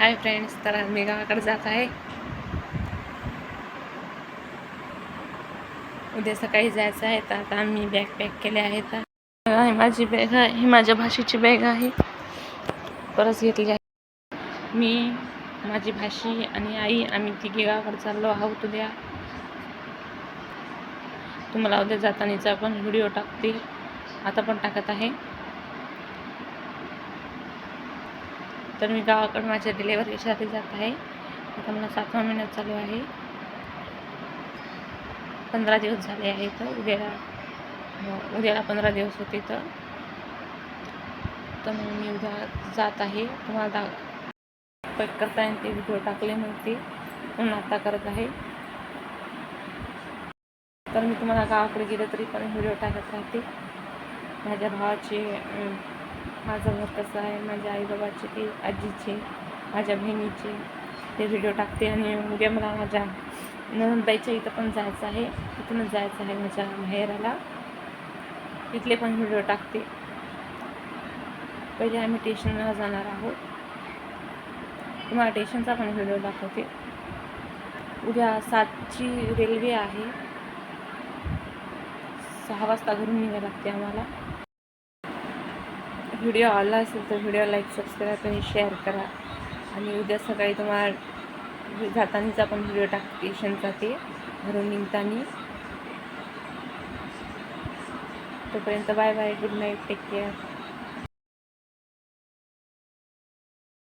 Hi friends तर मी गावाकडे जात आहे. उद्या सकाळी जायचं आहे तर आता आम्ही बॅग पॅक केले आहेत. आहे माझी बॅग आहे ही माझ्या भाषेची बॅग आहे. परत घेतली आहे. मी माझी भाषी आणि आई आम्ही तिघी गावाकडे चाललो आहोत उद्या. तुम्हाला उद्या जातानाचा पण व्हिडिओ टाकते आता पण टाकत आहे. तर मी गावाकडं माझ्या डिलेवरीसाठी जात आहे. आता मला सातवा महिन्यात चालू आहे. पंधरा दिवस झाले आहे तर उद्याला हो, उद्याला पंधरा दिवस होते तर तर मग मी उद्या जात आहे. तुम्हाला दा पॅक करता येईल ते व्हिडिओ टाकले नव्हते म्हणून आता करत आहे. तर मी तुम्हाला गावाकडे गेलं तरी पण व्हिडिओ टाकत राहते. माझ्या भावाचे माझं घर कसं आहे. माझ्या आईबाबाचे ते आजीचे माझ्या बहिणीचे. ते व्हिडिओ टाकते आणि उद्या मला माझ्या नंदबाईच्या इथं पण जायचं आहे. तिथूनच जायचं आहे माझ्या माहेराला. तिथले पण व्हिडिओ टाकते. पहिले आम्ही स्टेशनला जाणार आहोत. तुम्हाला स्टेशनचा पण व्हिडिओ दाखवते. उद्या सातची रेल्वे आहे. सहा वाजता घरून निघायला लागते आम्हाला. व्हिडिओ आवडला असेल तर व्हिडिओ लाईक सबस्क्राईब आणि शेअर करा. आणि उद्या सकाळी तुम्हाला जातानीचा पण व्हिडिओ टाकते शनचा ते घरून निघताना. तोपर्यंत bye bye good night take care.